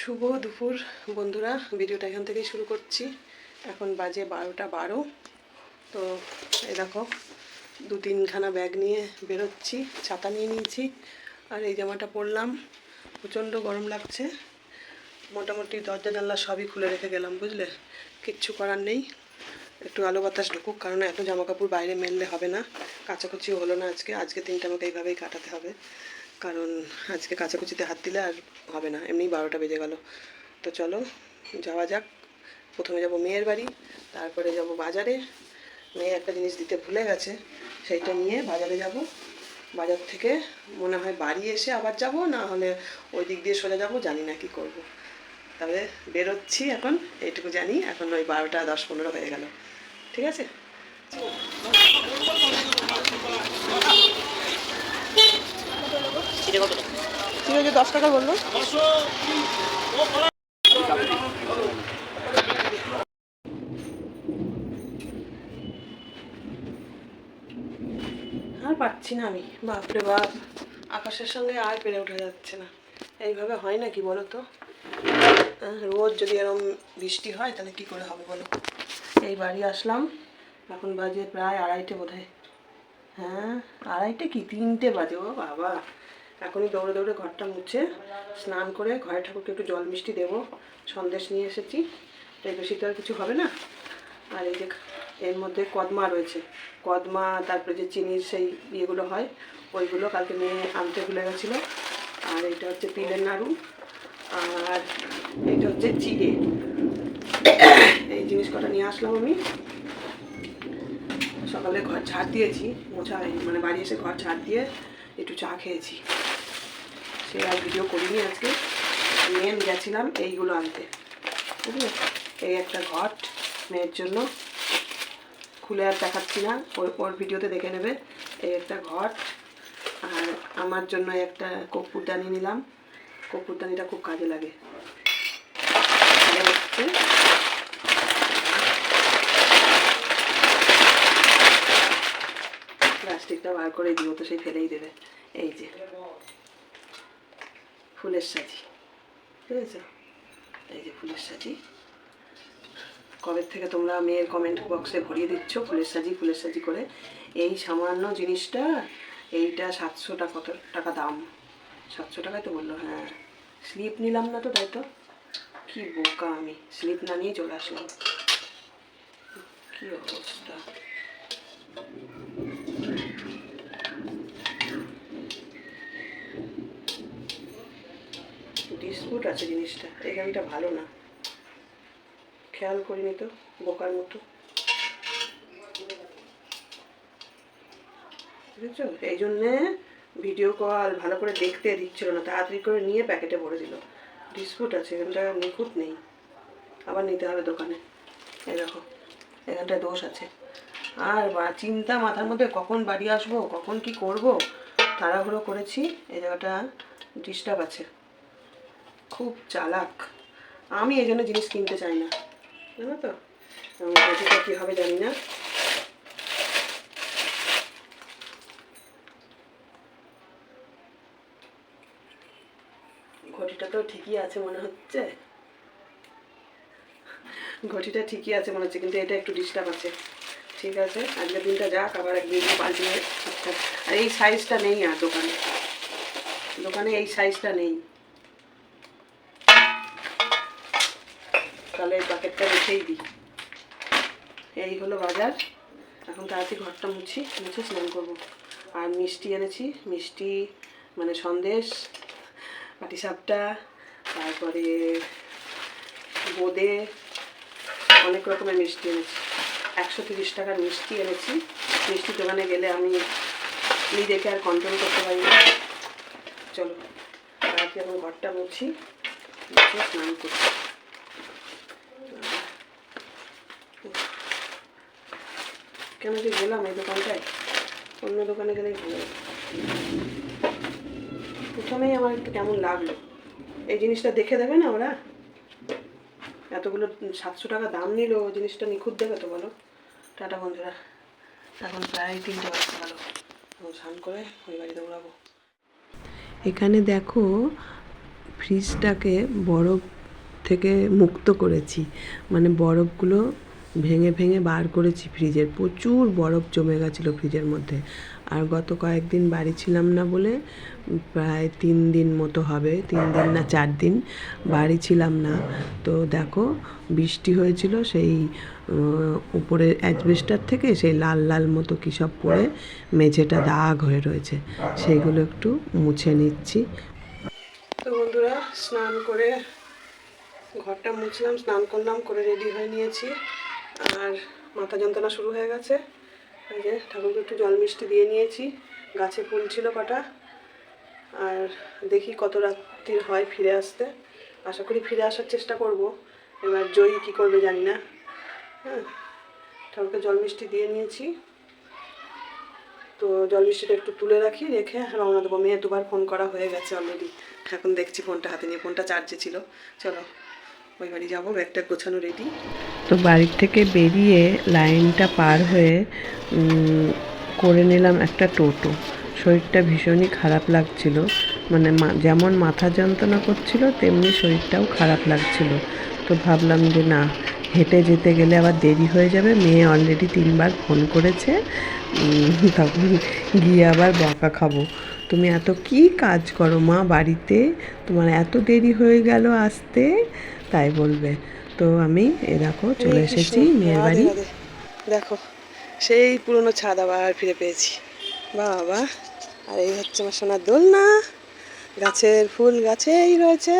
শুভ দুপুর, বন্ধুরা। ভিডিওটা এখান থেকেই শুরু করছি। এখন বাজে বারোটা বারো। তো এই দেখো, দু তিনখানা ব্যাগ নিয়ে বেরোচ্ছি, ছাতা নিয়ে নিয়েছি, আর এই জামাটা পরলাম। প্রচণ্ড গরম লাগছে। মোটামুটি দরজা জানলা সবই খুলে রেখে গেলাম, বুঝলে? কিচ্ছু করার নেই। একটু আলো বাতাস ঢুকুক, কারণ এত জামা কাপড় বাইরে মেললে হবে না। কাচাকুচিও হলো না আজকে। আজকে তিনটা আমাকে এইভাবেই কাটাতে হবে। কারণ আজকে কাছাকুচিতে হাত দিলে আর হবে না। এমনি বারোটা বেজে গেল। তো চলো, যাওয়া যাক। প্রথমে যাব মেয়ের বাড়ি, তারপরে যাব বাজারে। মেয়ে একটা জিনিস দিতে ভুলে গেছে, সেইটা নিয়ে বাজারে যাব। বাজার থেকে মনে হয় বাড়ি এসে আবার যাব, না হলে ওই দিক দিয়ে সোজা যাব, জানি না কি করব। তাহলে বেরোচ্ছি এখন, এইটুকু জানি, এখন ওই বারোটা দশ পনেরো হয়ে গেল। ঠিক আছে? ঠিক আছে দশ টাকা বলল। আর পাচ্ছি না আমি। বাপরে বাপ। আকাশের সঙ্গে আর পেরে ওঠা যাচ্ছে না। এইভাবে হয় নাকি বলো তো? রোজ যদি এরকম বৃষ্টি হয়, তাহলে কি করে হবে বলো? এই বাড়ি আসলাম। এখন বাজে প্রায় আড়াইটে বোধ হ্যাঁ আড়াইটে কি? তিনটে বাজে ও বাবা। এখনই দৌড়ে দৌড়ে ঘরটা মুছে স্নান করে ঘরে ঠাকুরকে একটু জল মিষ্টি দেবো। সন্দেশ নিয়ে এসেছি। এর বেশি তো আর কিছু হবে না। আর এই যে এর মধ্যে কদমা রয়েছে। কদমা, তারপরে যে চিনির সেই ইয়েগুলো হয়, ওইগুলো কালকে মেয়ে আনতে ভুলে গেছিল। আর এটা হচ্ছে তিলের নাড়ু। আর এটা হচ্ছে চিড়ে। এই জিনিস কটা নিয়ে আসলাম আমি। সকালে ঘর ঝাড় দিয়েছি। মোছা মানে বাড়ি এসে ঘর ঝাড় দিয়ে একটু চা খেয়েছি। সে আর ভিডিও করিনি আজকে। মেন গেছিলাম এইগুলো আনতে। বুঝলে? এই একটা ঘট মেয়ের জন্য। খুলে আর দেখাচ্ছি না। ওর ওর ভিডিওতে দেখে নেবে। এই একটা ঘট। আর আমার জন্য একটা কর্পূরদানি নিলাম। কর্পূরদানিটা খুব কাজে লাগে। প্লাস্টিকটা বার করে দিও তো সেই ফেলেই দেবে। এই যে। ফুলের সাজি বুঝেছ এই যে ফুলের সাজি কবে থেকে তোমরা মেয়ের কমেন্ট বক্সে ভরিয়ে দিচ্ছ ফুলের সাজি ফুলের সাজি করে? এই সামান্য জিনিসটা, এইটা সাতশো টাকা কত, টাকা দাম। সাতশো টাকায় তো বলল হ্যাঁ। স্লিপ নিলাম না তো, তাই তো? কী বোকা আমি। স্লিপ না নিয়ে চলে আসলাম। কী অবস্থা? ডিসপুট আছে জিনিসটা, এই গাড়িটা ভালো না। খেয়াল করিনি তো, বোকার মতো। বুঝেছ? এই জন্যে ভিডিও কল ভালো করে দেখতে দিচ্ছিল না, তাড়াতাড়ি করে নিয়ে প্যাকেটে ভরে দিল। ডিসপুট আছে, এখানটা নিখুঁত নেই। আবার নিতে হবে দোকানে। এই দেখো, এখানটায় দোষ আছে। আর বা, চিন্তা মাথার মধ্যে কখন বাড়ি আসব, কখন কি করব, তাড়াহুড়ো করেছি, এই জায়গাটা ডিস্টার্ব আছে। খুব চালাক। আমি এই জন্য জিনিস কিনতে চাই না। জানো তো? আমার কী হবে জানি না। ঘটিটা তো ঠিকই আছে মনে হচ্ছে। ঘটিটা ঠিকই আছে মনে হচ্ছে, কিন্তু এটা একটু ডিস্টার্ব আছে। ঠিক আছে? আজকের দিনটা যাক, আবার একদিন পাল্টিয়ে ঠিকঠাক। আর এই সাইজটা নেই আর দোকানে। দোকানে এই সাইজটা নেই। তাহলে এই প্যাকেটটা রেখেই দিই। এই হলো বাজার। এখন তাড়াতাড়ি ঘরটা মুছি, মুছে স্নান করব। আর মিষ্টি এনেছি, মিষ্টি মানে সন্দেশ পাটিসাপটা তারপরে বোঁদে, অনেক রকমের মিষ্টি এনেছি। একশো তিরিশ টাকার মিষ্টি এনেছি। মিষ্টি দোকানে গেলে আমি নিজেকে আর কন্ট্রোল করতে পারি না। চলো, তাড়াতাড়ি এখন ঘরটা মুছি স্নান করছি। কেন যে গেলাম এই দোকানটায়? অন্য দোকানে গেলে ভালো প্রথমেই আমার একটু কেমন লাগল। এই জিনিসটা দেখে দেবে না ওরা? এতগুলো সাতশো টাকা দাম নিল জিনিসটা নিখুঁত দেবে তো বলো? টাটা বন্ধুরা। এখন প্রায় তিনটে বাজতে গেল। এখন স্নান করে ওই বাড়ি দৌড়াবো এখানে দেখো ফ্রিজটাকে বরফ থেকে মুক্ত করেছি। মানে বরফগুলো ভেঙে ভেঙে বার করেছি ফ্রিজের। প্রচুর বরফ জমে গেছিল ফ্রিজের মধ্যে। আর গত কয়েকদিন বাড়ি ছিলাম না বলে প্রায় তিন দিন মতো হবে। তিন দিন না চার দিন বাড়ি ছিলাম না। তো দেখো বৃষ্টি হয়েছিল সেই আহ, উপরের অ্যাজবেস্টার থেকে সেই লাল লাল মতো কী সব পড়ে মেঝেটা দাগ হয়ে রয়েছে। সেইগুলো একটু মুছে নিচ্ছি। তো বন্ধুরা স্নান করে ঘরটা মুছলাম স্নান করলাম করে রেডি হয়ে নিয়েছি। আর মাথা যন্ত্রণা শুরু হয়ে গেছে। যে ঠাকুরকে একটু জল মিষ্টি দিয়ে নিয়েছি। গাছে ফুল ছিল কটা। আর দেখি কত রাত্রির হয় ফিরে আসতে। আশা করি ফিরে আসার চেষ্টা করব। এবার জয়ী কী করবে জানি না। হ্যাঁ ঠাকুরকে জল মিষ্টি দিয়ে নিয়েছি। তো জল মিষ্টিটা একটু তুলে রাখি, রেখে রওনা দেবো মেয়ে দুবার ফোন করা হয়ে গেছে অলরেডি এখন দেখছি ফোনটা হাতে নিয়ে, ফোনটা চার্জে ছিল। চলো। ওই বাড়ি যাব? ব্যাগটা গোছানো রেডি তো বাড়ির থেকে বেরিয়ে লাইনটা পার হয়ে করে নিলাম একটা টোটো। শরীরটা ভীষণই খারাপ লাগছিল। মানে যেমন মাথা যন্ত্রণা করছিল, তেমনি শরীরটাও খারাপ লাগছিল। তো ভাবলাম যে না, হেঁটে যেতে গেলে আবার দেরি হয়ে যাবে। মেয়ে অলরেডি তিনবার ফোন করেছে। তখন গিয়ে আবার বকা খাব। তুমি এত কি কাজ করো মা বাড়িতে? তোমার এত দেরি হয়ে গেল আসতে। তাই বলবে। তো আমি এ দেখো চলে এসেছি মেয়ের বাড়ি। দেখো সেই পুরনো ছাদ আবার ফিরে পেয়েছি। বাবা আর এই হচ্ছে আমার সোনার দোলনা। গাছের ফুল গাছেই রয়েছে।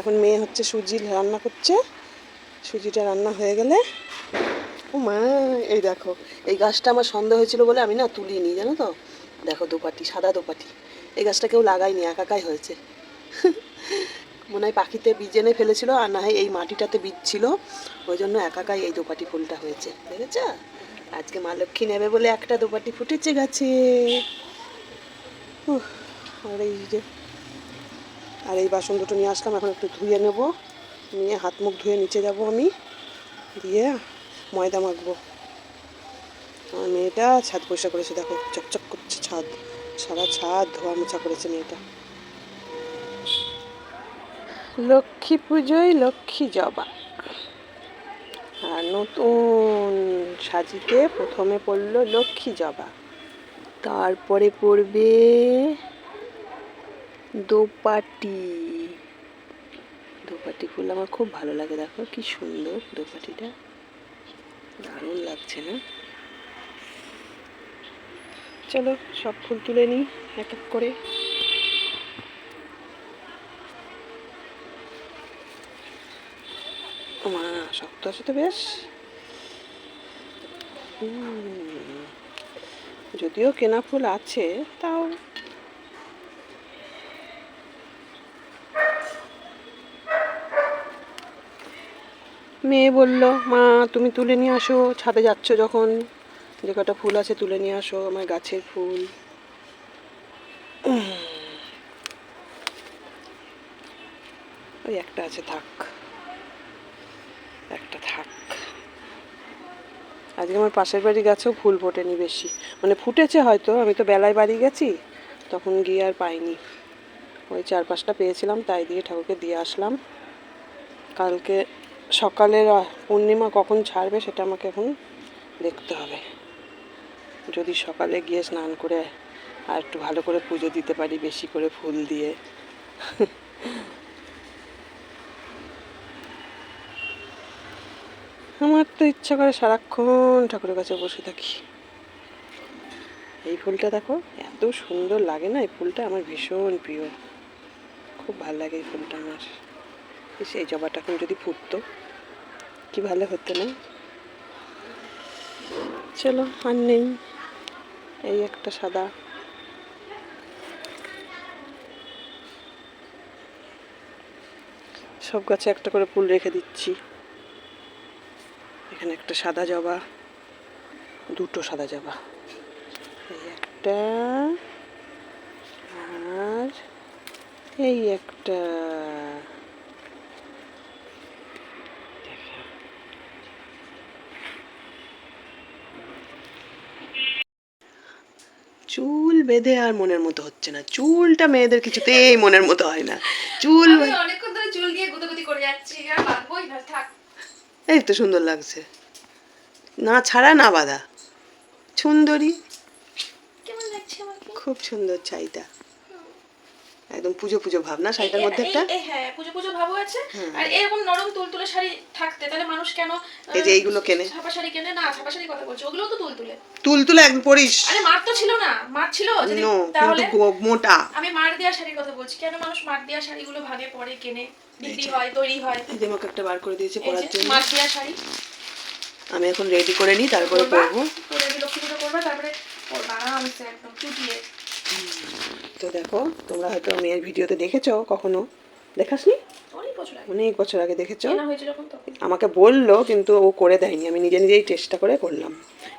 এখন মেয়ে হচ্ছে সুজি রান্না করছে। সুজিটা রান্না হয়ে গেলে ও মা এই দেখো এই গাছটা আমার সন্দেহ হয়েছিল বলে আমি না তুলিনি জানো তো? দেখো দোপাটি সাদা দোপাটি। এই গাছটা কেউ লাগায়নি একাকাই হয়েছে। মনে হয় পাখিতে বীজ এনে ফেলেছিল আর না হয় এই মাটিটাতে বীজ ছিল। ওই জন্য একাকাই এই দোপাটি ফুলটা হয়েছে, দেখেছ? আজকে মা লক্ষ্মী নেবে বলে একটা দোপাটি ফুটেছে গাছে। আর এই যে, আর এই বাসন দুটো নিয়ে আসলাম, এখন একটু ধুয়ে নেব। নিয়ে হাত মুখ ধুয়ে নিচে যাব আমি, দিয়ে ময়দা মাখবো। মেয়েটা ছাদ পরিষ্কার করেছে, দেখো, চকচক করছে ছাদ, সারা ছাদ ধোয়া মোছা করেছে মেয়েটা। লক্ষ্মী পুজোয় লক্ষ্মী জবা। আর নতুন সাজিতে প্রথমে পড়ল লক্ষ্মী জবা। তারপরে পড়বে দোপাটি। দোপাটি ফুল আমার খুব ভালো লাগে, দেখো কি সুন্দর দোপাটিটা। দারুণ লাগছে না? চলো সব ফুল তুলে নিই এক এক করে। মা শক্ত আছে তো বেশ। যদিও কেনা ফুল আছে, তাও। মেয়ে বলল, মা, তুমি তুলে নিয়ে আসো, ছাদে যাচ্ছ যখন। যে কটা ফুল আছে তুলে নিয়ে আসো, আমার গাছের ফুল। ওই একটা আছে, থাক। একটা থাক। আজকে আমার পাশের বাড়ি গাছেও ফুল ফোটেনি বেশি। মানে ফুটেছে হয়তো, আমি তো বেলায় বাড়ি গেছি, তখন গিয়ে আর পাইনি। ওই চার পাঁচটা পেয়েছিলাম, তাই দিয়ে ঠাকুরকে দিয়ে আসলাম। কালকে সকালের পূর্ণিমা কখন ছাড়বে সেটা আমাকে এখন দেখতে হবে। যদি সকালে গিয়ে স্নান করে আর একটু ভালো করে পুজো দিতে পারি, বেশি করে ফুল দিয়ে। আমার তো ইচ্ছা করে সারাক্ষণ ঠাকুরের কাছে বসে থাকি। এই ফুলটা দেখো এত সুন্দর লাগে না? এই ফুলটা আমার ভীষণ প্রিয়। খুব ভালো লাগে এই ফুলটা আমার। ইস, এই জবাটা এখন যদি ফুটতো কি ভালো হতো না? চলো আর নেই। এই একটা সাদা। সব গাছে একটা করে ফুল রেখে দিচ্ছি। এখানে একটা সাদা জবা, দুটো সাদা জবা। এই একটা আর এই একটা। চুল বেঁধে আর মনের মতো হচ্ছে না। চুলটা মেয়েদের কিছুতেই মনের মতো হয় না। চুল আমি অনেকক্ষণ ধরে চুল দিয়ে গুদগুদি করে যাচ্ছি আর বাঁধবোই না থাক এই তো সুন্দর লাগছে। না ছাড়া না বাঁধা। সুন্দরী। খুব সুন্দর শাড়িটা। একদম পুজো পুজো ভাব না শাড়িটার মধ্যে একটা? হ্যাঁ পুজো পুজো ভাবও আছে। আর এরকম নরম তুলতুলে শাড়ি থাকতে তাহলে মানুষ কেন এই যে এইগুলো কেনে। ছাপা শাড়ি কেনে? না ছাপা শাড়ি কথা বলছে ওগুলো তো তুলতুলে। তুল তুলে একদম পরিস। আরে মার তো ছিল না। মার ছিল? যদি তাহলে মোটা। আমি মার দেওয়া শাড়ির কথা বলছি। কেন মানুষ মার দেওয়া শাড়িগুলো ভাগে পরে কেনে? বিক্রি হয় তৈরি হয়। এই যে আমাকে একটা বার করে দিয়েছে পরার জন্য। শাড়ি। আমি এখন রেডি করে নিই তারপরে পরবো। করে আমি লক্ষ্মী পুজো করবা? তারপরে করবা। আরামসে একদম চুটিয়ে তো দেখো তোমরা হয়তো মেয়ের ভিডিওতে দেখেছ কখনো। দেখাসনি? অনেক বছর আগে। অনেক বছর আগে দেখেছ। আমাকে বলল কিন্তু ও করে দেয়নি। আমি নিজে নিজেই চেষ্টা করে করলাম।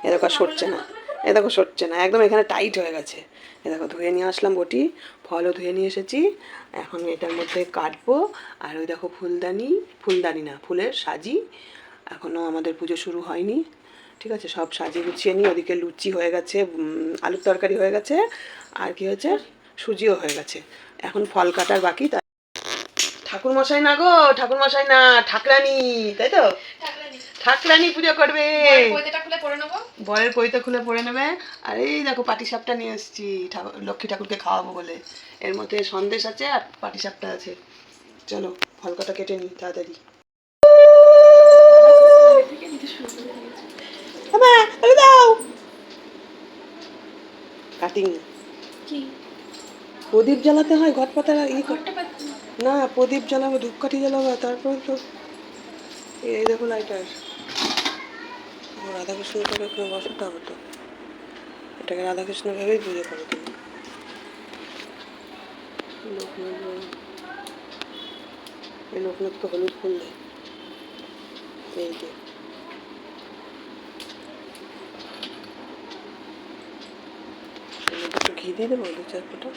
এ দেখো সরছে না। এ দেখো সরছে না। একদম এখানে টাইট হয়ে গেছে। এ দেখো ধুয়ে নিয়ে আসলাম বটি, ফলও ধুয়ে নিয়ে এসেছি। এখন এটার মধ্যে কাটবো। আর ওই দেখো ফুলদানি ফুলদানি না, ফুলের সাজি। এখনও আমাদের পুজো শুরু হয়নি। ঠিক আছে, সব সাজিয়ে গুছিয়ে নিই। ওদিকে লুচি হয়ে গেছে আলুর তরকারি হয়ে গেছে। আর কি হয়েছে? সুজিও হয়ে গেছে। এখন ফল কাটার বাকি ঠাকুর মশাই না গো ঠাকুর মশাই না ঠাকরানি তাই তো? ঠাকরানি। পুজো করবে। বরের পৈতে খুলে পড়ে নেবে। আর এই দেখো পাটি সাপটা নিয়ে এসেছি লক্ষ্মী ঠাকুরকে খাওয়াবো বলে। এর মধ্যে সন্দেশ আছে আর পাটি সাপটা আছে। চলো ফল কটা কেটে নিই তাড়াতাড়ি। কাটিং। প্রদীপ জ্বালাতে হয় ঘট পাতা ই ঘরটা পাচ্ছি না। প্রদীপ জ্বালাবো ধূপকাঠি জ্বালাবো তারপর তো এই দেখো লাইটার রাধাকৃষ্ণটাকে এখানে বসাতে হবে তো। এটাকে রাধাকৃষ্ণ ভেবেই পুজো করো তুমি। লোকনাথ লোকনাথকে হলুদ ফুল দেয় এই যে। ঘি দিয়ে দেবো দু চার ফোঁটা?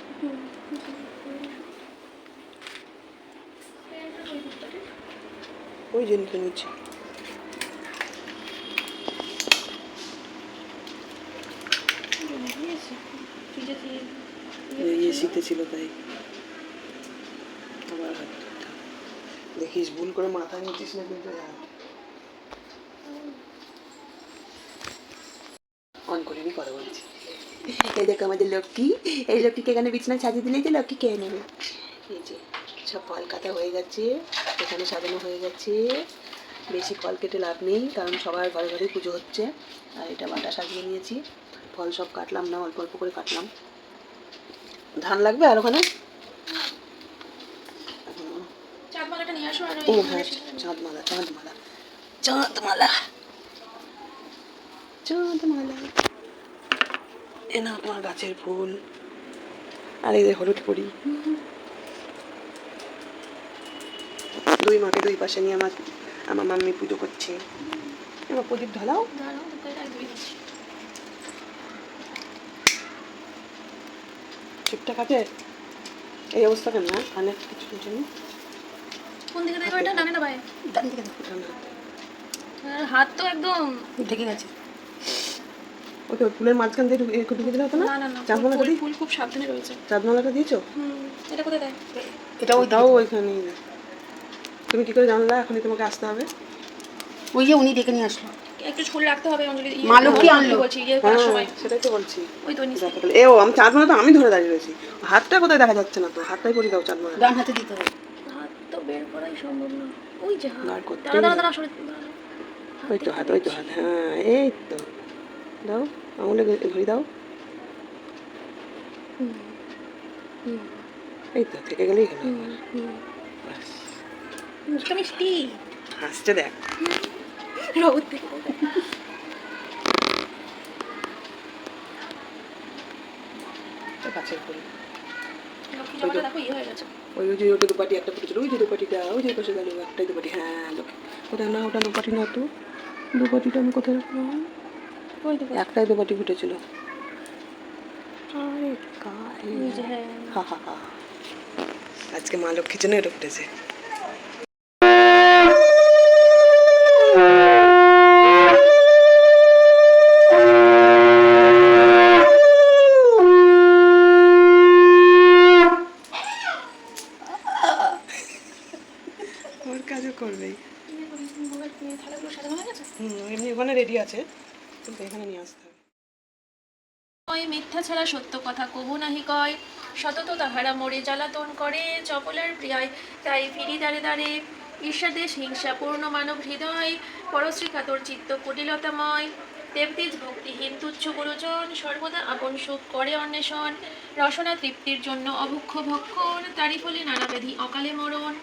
ওই জন্য নিচে এসিতে ছিল তাই। আবার। দেখিস ভুল করে মাথা নিচ্ছিস না কিন্তু অন করে নি কথা বলছি। এই দেখো আমাদের লক্ষ্মী। এই লক্ষ্মীকে এখানে বিছানা সাজিয়ে দিলেই তো লক্ষ্মী কে নেবে। এই যে সব ফল কাটা হয়ে গেছে। এখানে সাজানো হয়ে গেছে। বেশি ফল কেটে লাভ নেই কারণ সবার ঘরে ঘরে পুজো হচ্ছে। আর এটা বাটা সাজিয়ে নিয়েছি। ফল সব কাটলাম না অল্প অল্প করে কাটলাম। ধান লাগবে আর ওখানে? ও হ্যাঁ চাঁদমালা চাঁদমালা চাঁদমালা। চাঁদমালা। এ না তোমার গাছের ফুল। আর এই হলুদ পরি। দুই মাকে দুই পাশে নিয়ে আমার আমার মাম্মি পুজো করছে। এবার প্রদীপ ঢালাও দিচ্ছি। ঠিকঠাক আছে? এই অবস্থা কেন? না কানে কিছু জন্য কোন দিকে দেখো এটা? ডানে না বাইরে ডান দিকে দেখো ডান হাতে। তো একদম ঢেকে গেছে। ওই তো ফুলের মাঝখান দিয়ে ঢুকে- একটু ঢুকে দিলে হতো না? ফুল খুব সাবধানে রয়েছে। চাঁদমালাটা দিয়েছ? এটা কোথায় দেয়? এটা ওই দাও ওইখানে তুমি কি করে জানলা? এখনই তোমাকে আসতে হবে। ওই যে উনি ডেকে নিয়ে আসলো। একটু ঝোল রাখতে হবে অঞ্জলি। ইয়ে- মা লক্ষ্মী ইয়ে আনলো। বলছি ইয়ে করার হ্যাঁ সময়। সেটাই তো বলছি। ওই তো নিচে দেখো তাহলে এ ও আমি চাঁদমালা তো আমি ধরে দাঁড়িয়ে রয়েছি। হাতটা কোথায় দেখা যাচ্ছে না তো? হাতটাই পরি দাও চাঁদমালা ডান হাতে দিতে হবে। হাত তো বের করাই সম্ভব না। ওই যে হাত। দাঁড়া দাঁড়া দাঁড়া সরে ওই তো হাত ওই তো হাত। হ্যাঁ এই তো। দাও আঙুলে ঘড়ি দাও। এই তো থেকে গেলেই হলো আমার। মুখটা মিষ্টি। হাসছে দেখ। রোদ ইয়ে গেছে। ওই ওই যে ওটা দুপাটি একটা ফুটেছিল ওই যে দুপাটিটা ওই যে পাশে গেল একটাই দুপাটি। হ্যাঁ ওটা না ওটা দুপাটি না তো। দুপাটিটা আমি কোথায় রাখলাম? ওই দেখো একটাই দুপাটি ফুটেছিল। আরে হা হা হা। আজকে মা লক্ষ্মীর জন্য এটা ফুটেছে। করবেই। এমনি ওখানে রেডি আছে কিন্তু এখানে নিয়ে আসতে হবে। ওই মিথ্যা ছাড়া সত্য কথা কবু নাহি কয়। সতত তাহারা মরে জ্বালাতন করে চপলার প্রিয়ায় তাই ফিরি দাঁড়ে দাঁড়ে ঈর্ষাদেশ হিংসা পূর্ণ মানব হৃদয় পরশ্রীকাতর চিত্ত কুটিলতাময়। দেবতেজ ভক্তিহীন তুচ্ছ গুরুজন সর্বদা আপন সুখ করে অন্বেষণ। রসনা তৃপ্তির জন্য অভুক্ষ ভক্ষণ তারই ফলে নানা অকালে মরণ।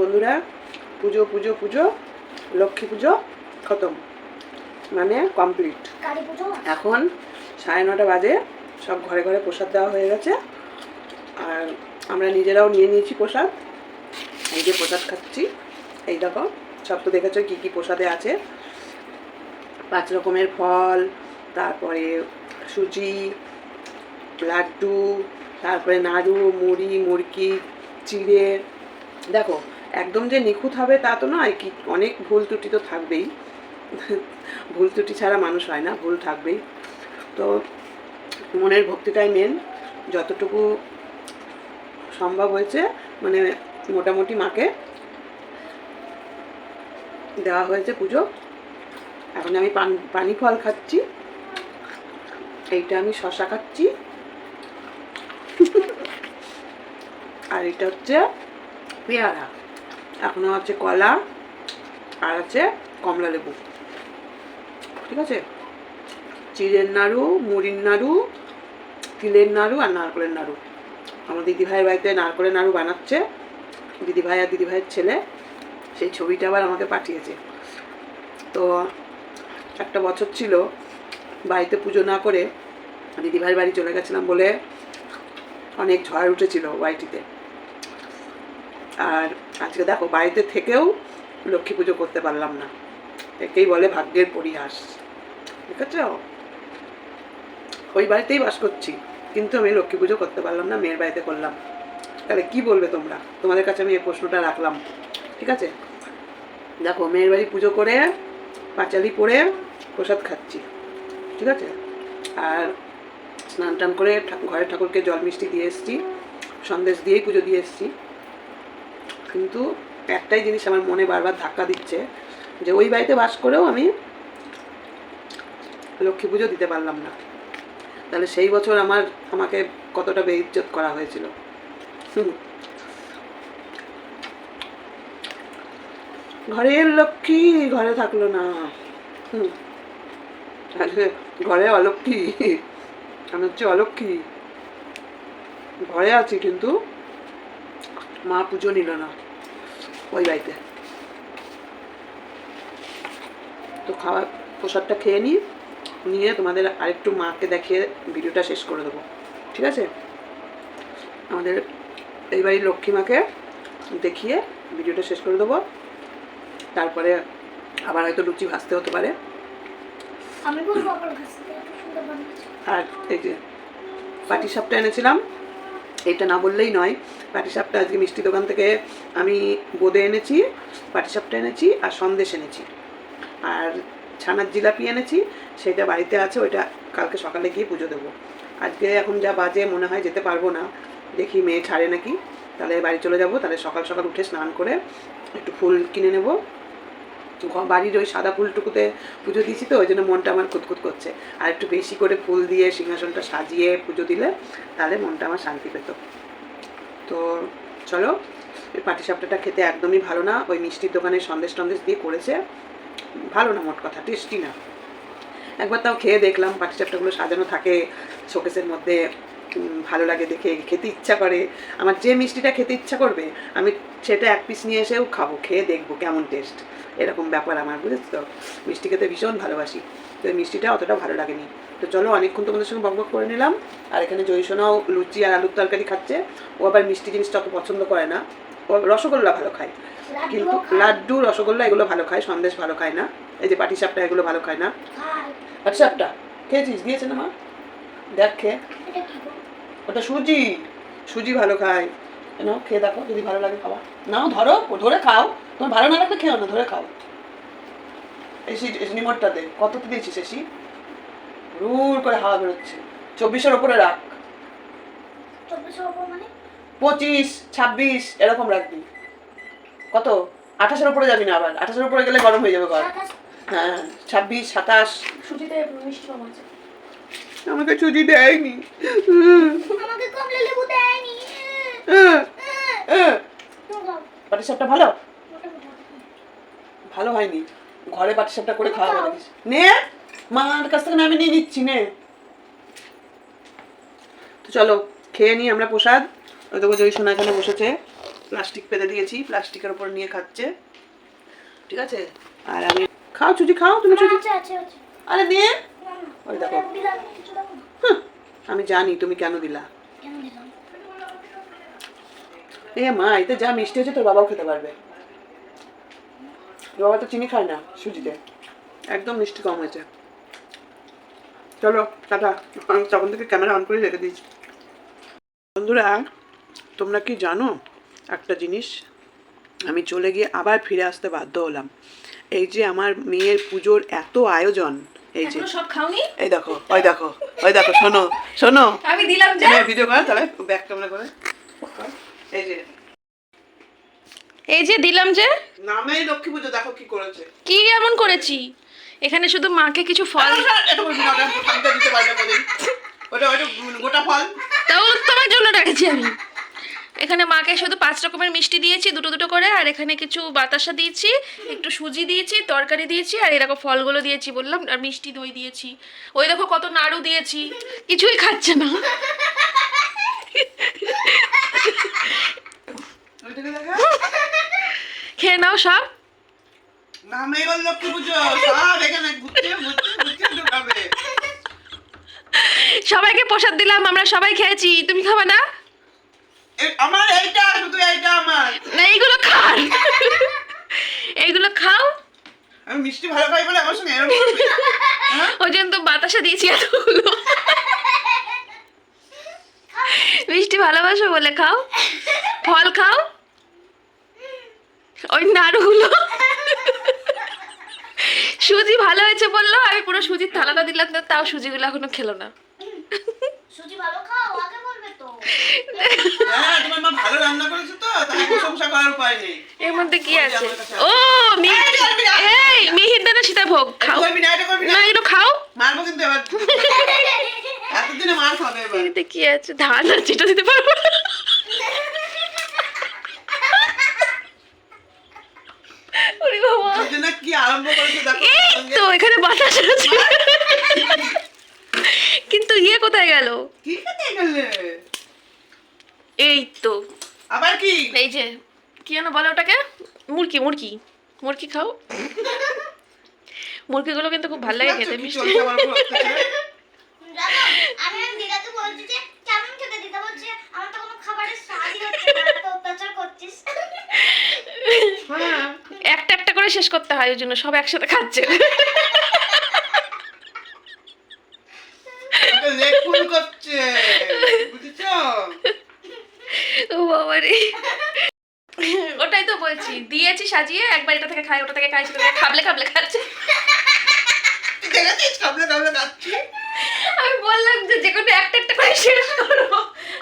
বন্ধুরা পুজো পুজো পুজো লক্ষ্মী পুজো খতম। মানে কমপ্লিট এখন সাড়ে নটা বাজে সব ঘরে ঘরে প্রসাদ দেওয়া হয়ে গেছে। আর আমরা নিজেরাও নিয়ে নিয়েছি প্রসাদ। এই যে প্রসাদ খাচ্ছি এই দেখো সব তো দেখেছ কী কী প্রসাদে আছে। পাঁচ রকমের ফল তারপরে সুজি লাড্ডু তারপরে নাড়ু মুড়ি মুরকি চিড়ে। দেখো একদম যে নিখুঁত হবে তা তো নয়, কি অনেক ভুল ত্রুটি তো থাকবেই। ভুল ত্রুটি ছাড়া মানুষ হয় না, ভুল থাকবেই। তো মনের ভক্তিটাই মেন যতটুকু সম্ভব হয়েছে মানে মোটামুটি মাকে দেওয়া হয়েছে পুজো। এখন আমি পান, পানি ফল খাচ্ছি। এইটা আমি শশা খাচ্ছি। আর এটা হচ্ছে পেয়ারা। এখনও আছে কলা আর আছে কমলা লেবু। ঠিক আছে? চিড়ের নাড়ু, মুড়ির নাড়ু, তিলের নাড়ু আর নারকেলের নাড়ু। আমার দিদিভাইয়ের বাড়িতে নারকেলের নাড়ু বানাচ্ছে। দিদিভাই আর দিদিভাইয়ের ছেলে সেই ছবিটা আবার আমাকে পাঠিয়েছে। তো একটা বছর ছিল বাড়িতে পুজো না করে দিদিভাইয়ের বাড়ি চলে গেছিলাম বলে অনেক ঝড় উঠেছিল বাড়িটিতে। আর আজকে দেখো, বাড়িতে থেকেও লক্ষ্মী পুজো করতে পারলাম না। একেই বলে ভাগ্যের পরিহাস। ঠিক আছে ওই বাড়িতেই বাস করছি, কিন্তু আমি লক্ষ্মী পুজো করতে পারলাম না, মেয়ের বাড়িতে করলাম। তাহলে কি বলবে তোমরা? তোমাদের কাছে আমি এই প্রশ্নটা রাখলাম। ঠিক আছে? দেখো, মেয়ের বাড়ি পুজো করে, পাঁচালি পরে প্রসাদ খাচ্ছি। ঠিক আছে? আর স্নান টান করে ঘরের ঠাকুরকে জল মিষ্টি দিয়ে এসেছি। সন্দেশ দিয়েই পুজো দিয়ে এসেছি। কিন্তু একটাই জিনিস আমার মনে বারবার ধাক্কা দিচ্ছে, যে ওই বাড়িতে বাস করেও আমি লক্ষ্মী পুজো দিতে পারলাম না। তাহলে সেই বছর আমার, আমাকে কতটা বেইজ্জত করা হয়েছিল। হুম। ঘরের লক্ষ্মী, ঘরে থাকল না। হুম। ঘরে অলক্ষ্মী, আমি হচ্ছে অলক্ষ্মী। ঘরে আছি কিন্তু মা পুজো নিল না ওই বাড়িতে। তো খাওয়া প্রসাদটা খেয়ে নিই নিয়ে তোমাদের আরেকটু মাকে দেখিয়ে ভিডিওটা শেষ করে দেবো। ঠিক আছে? আমাদের এই বাড়ির লক্ষ্মী মাকে দেখিয়ে ভিডিওটা শেষ করে দেবো। তারপরে আবার হয়তো লুচি ভাজতে হতে পারে। আর এই যে পাটি সাপটা এনেছিলাম এটা না বললেই নয়, পাটি সাপটা আজকে মিষ্টি দোকান থেকে আমি বোঁদে এনেছি, পাটি সাপটা এনেছি আর সন্দেশ এনেছি। আর ছানার জিলাপি এনেছি, সেটা বাড়িতে আছে, ওইটা কালকে সকালে গিয়ে পুজো দেবো। আজকে এখন যা বাজে মনে হয় যেতে পারব না, দেখি মেয়ে ছাড়ে নাকি। তাহলে বাড়ি চলে যাব, তাহলে সকাল সকাল উঠে স্নান করে একটু ফুল কিনে নেব। বাড়ির ওই সাদা ফুলটুকুতে পুজো দিয়েছি তো, ওই জন্য মনটা আমার খুঁতখুত করছে। আর একটু বেশি করে ফুল দিয়ে সিংহাসনটা সাজিয়ে পুজো দিলে তাহলে মনটা আমার শান্তি পেত। তো চলো, এই পাটিসাপটাটা খেতে একদমই ভালো না, ওই মিষ্টির দোকানে সন্দেশ টন্দেশ দিয়ে করেছে। ভালো না মোট কথা, টেস্টি না। একবার তাও খেয়ে দেখলাম, পাটিসাপটাগুলো সাজানো থাকে, শোকেসের মধ্যে ভালো লাগে দেখে খেতে ইচ্ছা করে। আমার যে মিষ্টিটা খেতে ইচ্ছা করবে আমি সেটা এক পিস নিয়ে এসেও খাব খেয়ে দেখব কেমন টেস্ট এরকম ব্যাপার আমার বুঝেছ? তো মিষ্টি খেতে ভীষণ ভালোবাসি। তো এই মিষ্টিটা অতটা ভালো লাগেনি। তো চলো অনেকক্ষণ তোমাদের সঙ্গে বকবক করে নিলাম। আর এখানে জয়সোনাও লুচি আর আলুর তরকারি খাচ্ছে। ও আবার মিষ্টি জিনিসটা অত পছন্দ করে না। ও রসগোল্লা ভালো খায়। কিন্তু লাড্ডু রসগোল্লা এগুলো ভালো খায় সন্দেশ ভালো খায় না। এই যে পাটিসাপটা এগুলো ভালো খায় না। পাটিসাপটা? খেয়েছিস? দিয়েছে না মা? দেখ খেয়ে? ওটা সুজি। সুজি ভালো খায়। নাও খেয়ে দেখো যদি ভালো লাগে খাওয়া। নাও ধরো ধরে খাও। তোমার ভালো না লাগলে খেও না ধরে খাও। এসি নিমটটাতে কততে দিয়েছিস এসি রুর করে হাওয়া বেরোচ্ছে। চব্বিশের ওপরে রাখ। মানে? পঁচিশ ছাব্বিশ এরকম রাখবি। কত? আঠাশের ওপরে যাবি না আবার। আঠাশের উপরে গেলে গরম হয়ে যাবে ঘর। হ্যাঁ ছাব্বিশ সাতাশ। সুজিতে মিষ্টি কম আছে। আমাকে সুজি দেয়নি। আমাকে কমলা লেবু দেয়নি। পাটিসাপটা ভালো ভালো। ভালো হয়নি। ঘরে পাটিসাপটা করে খাওয়া হবে নে মার কাছ থেকে আমি নিয়ে নিচ্ছি নে। তো চলো খেয়ে নিই আমরা প্রসাদ। ওই দেখো জয়ী সোনা এখানে বসেছে। প্লাস্টিক পেতে দিয়েছি প্লাস্টিকের উপর নিয়ে খাচ্ছে। ঠিক আছে? আর আমি খাও চুজি খাও তুমি চুজি আছে আছে আছে। আরে না। ওই দেখো। আমি জানি তুমি কেন দিলা? এ মা এতে যা মিষ্টি হয়েছে তোর বাবাও খেতে পারবে। বাবা তো চিনি খায় না সুজিতে। একদম মিষ্টি কম হয়েছে। চলো টাটা। আমি তখন থেকে ক্যামেরা অন করে রেখে দিয়েছি। বন্ধুরা তোমরা কি জানো একটা জিনিস? আমি চলে গিয়ে আবার ফিরে আসতে বাধ্য হলাম। এই যে আমার মেয়ের পুজোর এত আয়োজন এই যে সব খাওনি? এই দেখো ওই দেখো ওই দেখো শোনো শোনো। আমি দিলাম যে। ভিডিও কর তাহলে ব্যাক ক্যামেরা করে। এই যে। এই যে দিলাম যে। নামেই লক্ষ্মী পুজো দেখো কি করেছে। কি এমন করেছি? এখানে শুধু মাকে কিছু ফল। ওটা ওটা গোটা ফল। তাও তোমার জন্য রেখেছি আমি। এখানে মাকে শুধু পাঁচ রকমের মিষ্টি দিয়েছি দুটো দুটো করে আর এখানে কিছু বাতাসা দিয়েছি একটু সুজি দিয়েছি তরকারি দিয়েছি আর এরকম ফলগুলো দিয়েছি বললাম আর মিষ্টি দই দিয়েছি। ওই দেখো কত নাড়ু দিয়েছি কিছুই খাচ্ছে না। খেয়ে নাও সব। সবাইকে প্রসাদ দিলাম আমরা সবাই খেয়েছি। তুমি খাবে না? আমার এইটা শুধু এইটা আমার। না এইগুলো খান। এইগুলো খাও। আমি মিষ্টি ভালো খাই বলে আমার সঙ্গে এরকম হ্যাঁ? ওই জন্য তো বাতাসা দিয়েছি এতগুলো। মিষ্টি ভালোবাসো বলে খাও। ফল খাও। ওই নাড়ুগুলো। সুজি ভালো হয়েছে বলল আমি পুরো সুজির থালাটা দিলাম তো তাও সুজিগুলো এখনও খেলো না। সুজি ভালো খাও? এর মধ্যে কি আছে? ও এই মিহির দানা সীতাভোগ খাও। না এগুলো খাও। মারবো কিন্তু এবার। এতদিনে মার খাবে এবার। কি আছে? ধান আছে এটা দিতে পারব। কি আরম্ভ করেছে তো এখানে বাতাস আছে। কিন্তু ইয়ে কোথায় গেল? কি খেতে গেলে? এই তো আবার কি? এই যে কি যেন বলে ওটাকে? মুরকি মুরকি। মুরকি খাও। মুরগিগুলো কিন্তু খুব ভালো লাগে খেতে মিষ্টি। হ্যাঁ। একটা একটা করে শেষ করতে হয় ওই জন্য সব একসাথে খাচ্ছে। করছে বুঝেছ? ও বাবা রে ওটাই তো বলছি দিয়েছি সাজিয়ে একবার এটা থেকে খাই ওটা থেকে খাই সেটা খাবলে খাবলে খাচ্ছে। আমি বললাম যে যে কোনো একটা একটা করে শেষ করো।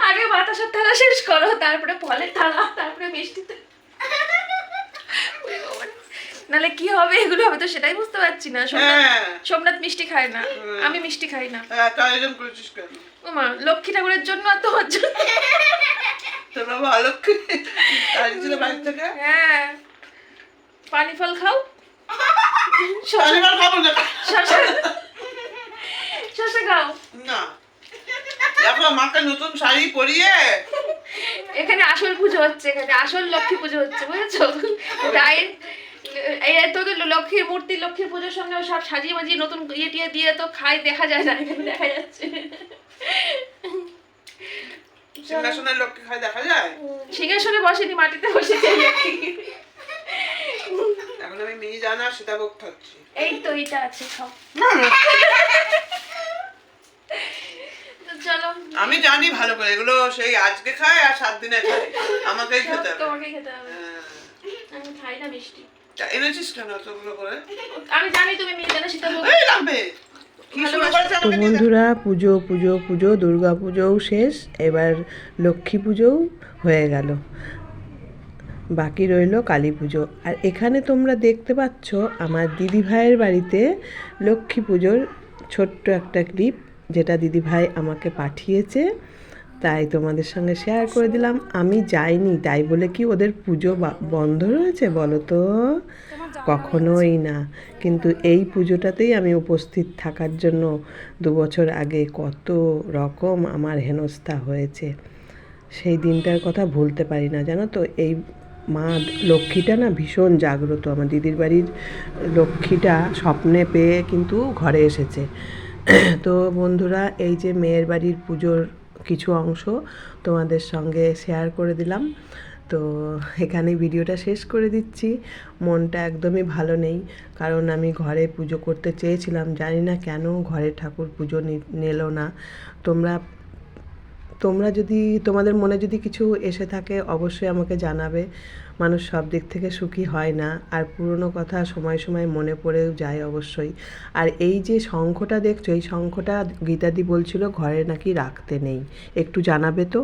আগে বাতাসের থালা শেষ করো তারপরে ফলের থালা তারপরে মিষ্টিতে। নালে কি হবে? এগুলো আমি তো সেটাই বুঝতে পারছি না। সোমনাথ হ্যাঁ। সোমনাথ মিষ্টি খায় না। আমি মিষ্টি খাই না। কেন? ওমা লক্ষ্মী ঠাকুরের জন্য আর তোমার জন্য। তোর বাবা অলক্ষী আসছিল বাড়ি থেকে হ্যাঁ। পানি ফল খাও? শনিবার খাব না। শশা শশা খাও? না। দেখো মাকে নতুন শাড়ি পরিয়ে এখানে আসল পুজো হচ্ছে এখানে আসল লক্ষ্মী পুজো হচ্ছে বুঝেছ? রায়ের এই তো লক্ষ্মীর মূর্তি লক্ষ্মীর পুজোর সঙ্গে সব সাজিয়ে মাজিয়ে নতুন ইয়ে টিয়ে দিয়ে তো খাই দেখা যায় না এখানে দেখা যাচ্ছে। লোককে দেখা যায়? সিংহাসনে মাটিতে বসে এখন আমি এই তো এটা আছে সব আমি জানি ভালো করে এগুলো সেই আজকে খায় আর সাত দিনে খায়। আমাকেই খেতে হবে। তোমাকেই খেতে হবে। হ্যাঁ। আমি খাই না মিষ্টি। এনেছিস কেন তোগুলো করে? আমি জানি তুমি মিহিদানা সীতাভোগ এই লাগবে তো। বন্ধুরা পুজো পুজো পুজো দুর্গা পুজোও শেষ এবার লক্ষ্মী পুজোও হয়ে গেল। বাকি রইল কালী পুজো। আর এখানে তোমরা দেখতে পাচ্ছ আমার দিদি ভাইয়ের বাড়িতে লক্ষ্মী পুজোর ছোট্ট একটা ক্লিপ যেটা দিদি ভাই আমাকে পাঠিয়েছে। তাই তোমাদের সঙ্গে শেয়ার করে দিলাম। আমি যাইনি তাই বলে কি ওদের পুজো বা- বন্ধ রয়েছে বলো তো? কখনোই না। কিন্তু এই পুজোটাতেই আমি উপস্থিত থাকার জন্য দু বছর আগে কত রকম আমার হেনস্থা হয়েছে। সেই দিনটার কথা ভুলতে পারি না, জানো তো? এই মা লক্ষ্মীটা না ভীষণ জাগ্রত। আমার দিদির বাড়ির লক্ষ্মীটা স্বপ্নে পেয়ে কিন্তু ঘরে এসেছে। তো বন্ধুরা, এই যে মেয়ের বাড়ির পুজোর কিছু অংশ তোমাদের সঙ্গে শেয়ার করে দিলাম। তো এখানে ভিডিওটা শেষ করে দিচ্ছি। মনটা একদমই ভালো নেই। কারণ আমি ঘরে পুজো করতে চেয়েছিলাম, জানি না কেন ঘরে ঠাকুর পুজো নিল না। তোমরা তোমরা যদি, তোমাদের মনে যদি কিছু এসে থাকে, অবশ্যই আমাকে জানাবে। মানুষ সব দিক থেকে সুখী হয় না। আর পুরনো কথা সময় সময় মনে পড়েও যায় অবশ্যই। আর এই যে শঙ্খটা দেখছ, এই শঙ্খটা গীতাদি বলছিল, ঘরে নাকি রাখতে নেই। একটু জানাবে তো?